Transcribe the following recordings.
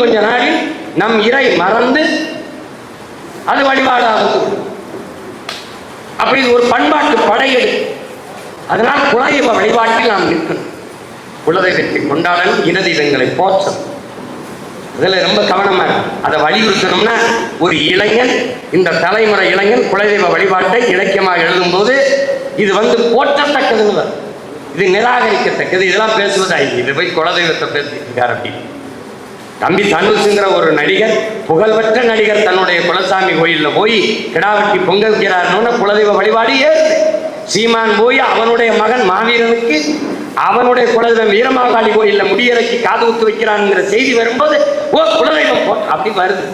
கொஞ்ச நாளில் நம் இறை மறந்து அது வழிபாடாகும். அப்படி இது ஒரு பண்பாட்டு படையெடு அதனால் குலதெய்வ வழிபாட்டில் நாம் நிற்கணும் குலதெய்வத்தை கொண்டாடணும் இனதெய்வங்களை போற்றணும் இதில் ரொம்ப கவனமா இருக்கும் அதை வலியுறுத்தணும்னா ஒரு இளைஞன் இந்த தலைமுறை இளைஞன் குலதெய்வ வழிபாட்டை இலக்கியமாக எழுதும்போது இது வந்து போற்றத்தக்கதுன்னு இது நிராகரிக்கத்தக்கது. இதெல்லாம் பேசுவது ஐயா இது போய் குலதெய்வத்தை பேசியிருக்கார் அப்படின்னு. தம்பி தனுஷுங்கிற ஒரு நடிகர் புகழ்பெற்ற நடிகர் தன்னுடைய குலசாமி கோயிலில் போய் கிடாவட்டி பொங்க வைக்கிறார்னு குலதெய்வ வழிபாடு ஏறுது சீமான் போய் அவனுடைய மகன் மாவீரனுக்கு அவனுடைய குலதெய்வம் வீரமாகாளி கோயிலில் முடியிறக்கி காது குத்து வைக்கிறான்ங்கிற செய்தி வரும்போது ஓ குலதெய்வம் போ அப்படி வருது.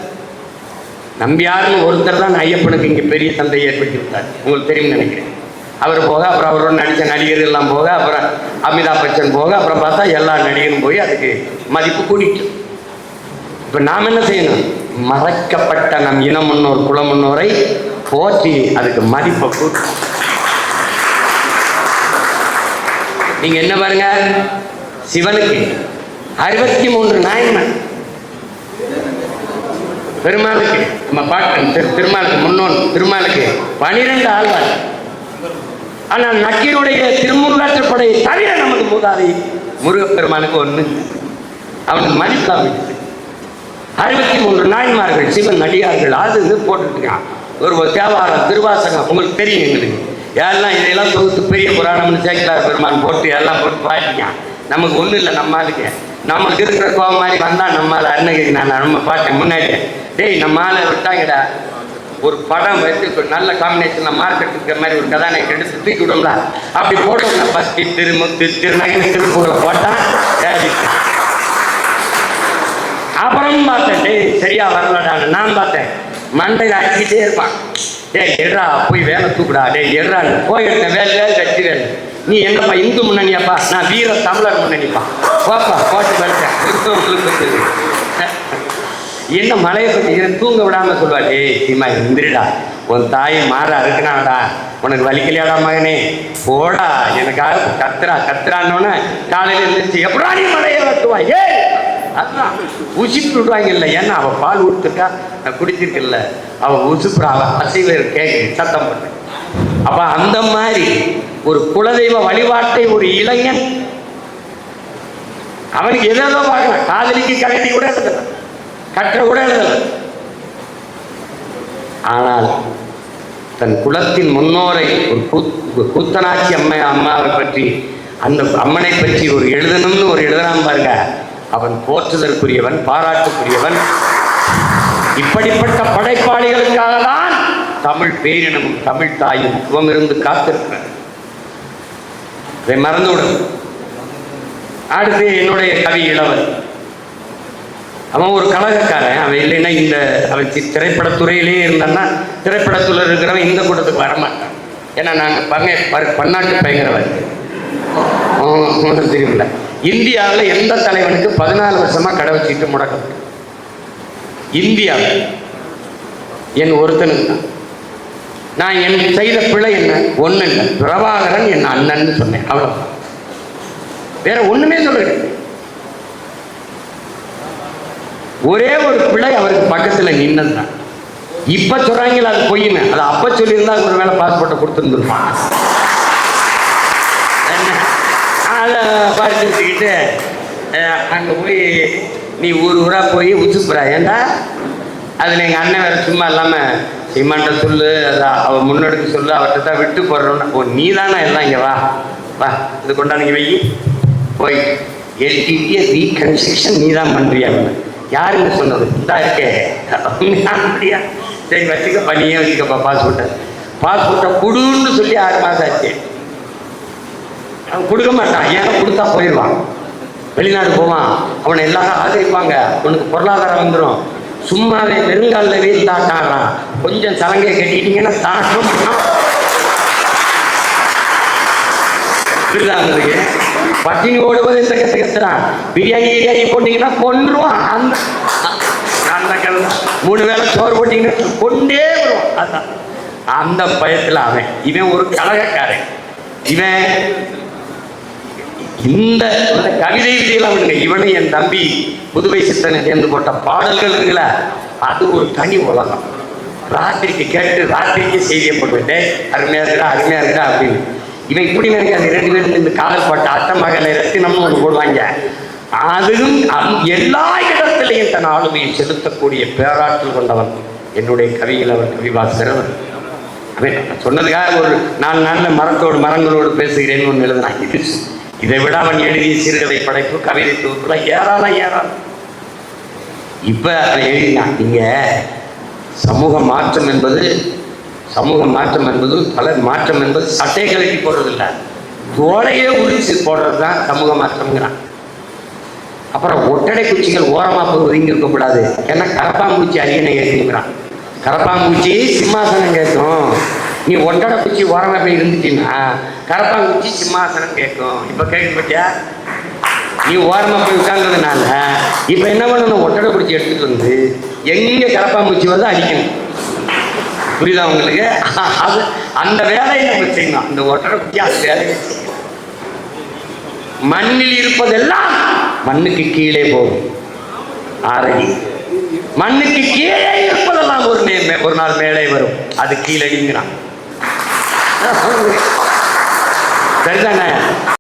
நம்பியாருன்னு ஒருத்தர் தான் ஐயப்பனுக்கு இங்கே பெரிய தந்தை ஏற்படுத்தி விட்டார். உங்களுக்கு தெரியும் நினைக்கிறேன். அவர் போக அப்புறம் அவரோட நடித்த நடிகர் எல்லாம் போக அப்புறம் அமிதாப் பச்சன் போக அப்புறம் பார்த்தா எல்லா நடிகரும் போய் அதுக்கு மதிப்பு கூட்டிட்டு இப்போ நாம் என்ன செய்யணும்? மறைக்கப்பட்ட நம் இன முன்னோர் குல முன்னோரை போற்றி அதுக்கு மதிப்பை கூட்டணும். நீங்க என்ன பாருங்க? சிவனுக்கு அறுபத்தி மூன்று நாயன்மன் பெருமாளுக்கு நம்ம பாட்டன் திரு திருமாலுக்கு முன்னோன் திருமாலுக்கு பனிரெண்டு ஆழ்வார். ஆனால் நக்கீருடைய திருமுருகாற்றப்படையை தவிர நமது மூதாதை முருகப்பெருமானுக்கு ஒன்று அவனுக்கு மதிப்பா அறுபத்தி மூன்று நாயன்மார்கள் சிவன் நடிகார்கள் அது இது போட்டுருக்கான் ஒரு தேவாரம் திருவாசகம் உங்களுக்கு தெரியும் எங்களுக்கு. யாரெல்லாம் இதையெல்லாம் தொகுத்து பெரிய புராணம்னு சேக்கலார் பெருமான் போட்டு எல்லாம் போட்டு பாட்டிக்கான் நமக்கு ஒன்றும் இல்லை நம்மளுக்கு நமக்கு இருக்கிற கோபம் மாதிரி வந்தால் நம்மளால் அருணகிரி நான் நம்ம பாட்டேன் முன்னாடி. டேய் நம்ம ஆளை விட்டாங்கடா. ஒரு படம் வச்சு ஒரு நல்ல காம்பினேஷனில் மார்க்கெட் இருக்கிற மாதிரி ஒரு கதாநாயகன் எடுத்து தூக்கி விடும்ல அப்படி போட்டோம்னா பஸ்கி திருமுத்து திருநகை திருப்பூரை போட்டான் ஏறி அப்புறம் பார்த்தேன் டேய் சரியா வரலடான்னு நான் பார்த்தேன். மண்டையில் அடிக்கிட்டே இருப்பான். டேய் எட்ரா போய் வேலை தூக்குடா. டேய் எட்ரா போய் எடுத்த வேலை வேலை கட்சி வேலை நீ என்னப்பா இந்து முன்னணியாப்பா? நான் வீர தமிழர் முன்னணிப்பா. போப்பா போட்டு வளர்த்தேன். என்ன மலையை பற்றி தூங்க விடாம சொல்லுவா. டேய் சீமா இந்திரிடா உன் தாய் மாறா இருக்கனாடா உனக்கு வலிக்கலையாடா மகனே? போடா எனக்காக கத்துறா கத்துறான்னு காலையில் எழுந்துச்சு எப்படா நீ மலையை வெட்டுவா? ஏ அதுதான். உசிப்பு விடுவாங்க இல்லை ஏன்னா அவள் பால் கொடுத்துருக்கா நான் குடிச்சிருக்கல அவள் உசுப்புறா அவள் அசைவ கேட்குது சத்தம் பண்ணு அப்போ அந்த மாதிரி ஒரு குலதெய்வ வழிபாட்டை ஒரு இளைஞன் அவனுக்கு எதோ பார்க்கலாம் காதலிக்கு கலட்டி கூட எழுதல. கற்ற கூட எழுதல. ஆனால் தன் குலத்தின் முன்னோரை ஒரு கூத்- ஒரு கூத்தனாட்சி அம்மை அம்மாவை பற்றி அந்த அம்மனை பற்றி ஒரு எழுதணும்னு ஒரு எழுதலாம் பாருங்க. அவன் போற்றுதற்குரியவன் பாராட்டுக்குரியவன். இப்படிப்பட்ட படைப்பாளிகளுக்காக தான் தமிழ் பேரினமும் தமிழ் தாயும் துவம் இருந்து காத்திருக்கிறார் இதை மறந்துவிடும் அடுத்து என்னுடைய கவி இளவன் அவன் ஒரு கழகக்காரன். அவன் இல்லைன்னா இந்த அவன் தி- திரைப்படத்துறையிலே இருந்தான்னா திரைப்படத்துல இருக்கிறவன் இந்த கூட்டத்துக்கு வரமாட்டான். ஏன்னா நாங்கள் பங்க பன்னாட்டு பயங்கரவாதி. இந்தியாவில் எந்த தலைவனுக்கு பதினாலு வருஷமா கடை வச்சுட்டு முடக்கப்பட்டு இந்தியாவில் என் ஒருத்தனுக்கு தான். நான் என் செய்த பிழை என்ன? ஒன்று இல்லை. பிரபாகரன் என் அண்ணன்னு சொன்னேன். அவ்வளோ வேற ஒண்ணுமே சொல்லுங்க ஒரே ஒரு பிள்ளை அவருக்கு பக்கத்தில் நின்னது தான். இப்போ சொல்கிறாங்களா அது பொய்யுமே. அது அப்போ சொல்லியிருந்தா ஒரு வேலை பாஸ்போர்ட்டை கொடுத்துருந்துருப்பான் என்ன அதை படிச்சுக்கிட்டு அங்கே போய் நீ ஊர் ஊராக போய் உச்சுப்புறா ஏண்டா? அதில் எங்கள் அண்ணன் வேறு சும்மா இல்லாமல் சீமான்ட்ட சொல்லு அதை அவள் முன்னெடுக்க சொல்லு அவர்கிட்ட தான் விட்டு போடுறோன்னு ஓ நீ தானே எல்லாம் இங்கே வா. வா இது கொண்டாந்து வை போய் எல்டிடிய ரீகன்ஸ்ட்ரக்ஷன் நீ தான் பண்ணுறியா யாருங்க சொன்னது? இதாக இருக்கே. அப்படியா சரி வச்சுக்க பண்ணியே வச்சுக்கப்பா பாஸ்போர்ட்டை பாஸ்போர்ட்டை கொடுன்னு சொல்லி ஆறு மாதம் ஆச்சு. அவன் கொடுக்க மாட்டான். ஏன்னா கொடுத்தா போயிடுவான்? வெளிநாடு போவான். அவனை எல்லாரும் ஆதரிப்பாங்க. உனக்கு பொருளாதாரம் வந்துடும் சும்மாவே வெறுங்காலில் வீட்டில் ஆட்டாடுறான் கொஞ்சம் சலங்கை கட்டிட்டீங்கன்னா தாக்கம் புரியுதாங்களுக்கு பட்டினி ஓடுவது இந்த கத்து கத்துறான்? பிரியாணி கிரியாணி போட்டீங்கன்னா கொன்றுவான். அந்த அந்த கதை மூணு வேளை சோறு போட்டீங்கன்னா கொண்டே வருவான். அதான். அந்த பயத்தில் அவன். இவன் ஒரு கழகக்காரன் இவன் இந்த இந்த கவிதை விதியெல்லாம் விடுங்க. இவனை என் தம்பி புதுவை சித்தனை சேர்ந்து போட்ட பாடல்கள் இருக்குல்ல அது ஒரு தனி உலகம். ராத்திரிக்கு கேட்டு ராத்திரிக்கு செய்தியை போட்டுவிட்டு அருமையாக இருக்கா அருமையாக இருக்கா அப்படின்னு. இவன் இப்படி நினைக்காது ரெண்டு பேரும் இந்த காதல் பாட்டு அத்தை மகளை ரத்தினம்னு ஒன்று போடுவாங்க. அதுவும் எல்லா இடத்திலையும் தன் ஆளுமையை செலுத்தக்கூடிய பேராற்றல் கொண்டவன் என்னுடைய கவியில் அவர் கவிவாசகர் அவர். அவன் சொன்னதுக்காக ஒரு நாலு நாளில் மரத்தோடு மரங்களோடு பேசுகிறேன்னு ஒன்று எழுதினான் இதை விட அவன் எழுதிய சிறுகதை படைப்பு கவிதை தொகுப்புலாம் ஏராளம் ஏராளம் இப்போ அதை எழுதினான். நீங்க சமூக மாற்றம் என்பது சமூக மாற்றம் என்பது பல மாற்றம் என்பது சட்டையை கழட்டி போடுறதில்ல. தோலையே உரிச்சு போடுறது தான் சமூக மாற்றம்ங்கிறான். அப்புறம் ஒட்டடை குச்சிகள் ஓரமாக போய் ஒதுங்கி இருக்கக்கூடாது. ஏன்னா கரப்பாம்பூச்சி அரியணை ஏற்றுங்கிறான் கரப்பாம்பூச்சி சிம்மாசனம் கேட்கும். நீ ஒட்டடை குச்சி ஓரமாக போய் இருந்துட்டீங்கன்னா கரப்பாம்பூச்சி சிம்மாசனம் கேட்கும் இப்போ கேட்க பற்றியா நீ ஓரமாக போய் உட்கார்ந்ததுனால இப்போ என்ன பண்ணணும்? ஒட்டடை குடிச்சி எடுத்துட்டு வந்து எங்கே கரப்பாம்பூச்சி வந்து அடிக்கணும். புரியுதா உங்களுக்கு? அது அந்த வேலையை நம்ம செய்யணும். அந்த ஒட்டடை குச்சி அந்த வேலையை மண்ணில் இருப்பதெல்லாம் மண்ணுக்கு கீழே போகும். ஆறடி மண்ணுக்கு கீழே இருப்பதெல்லாம் ஒரு ஒரு நாள் மேலே வரும். அது கீழடிங்கிறான். சரிதானே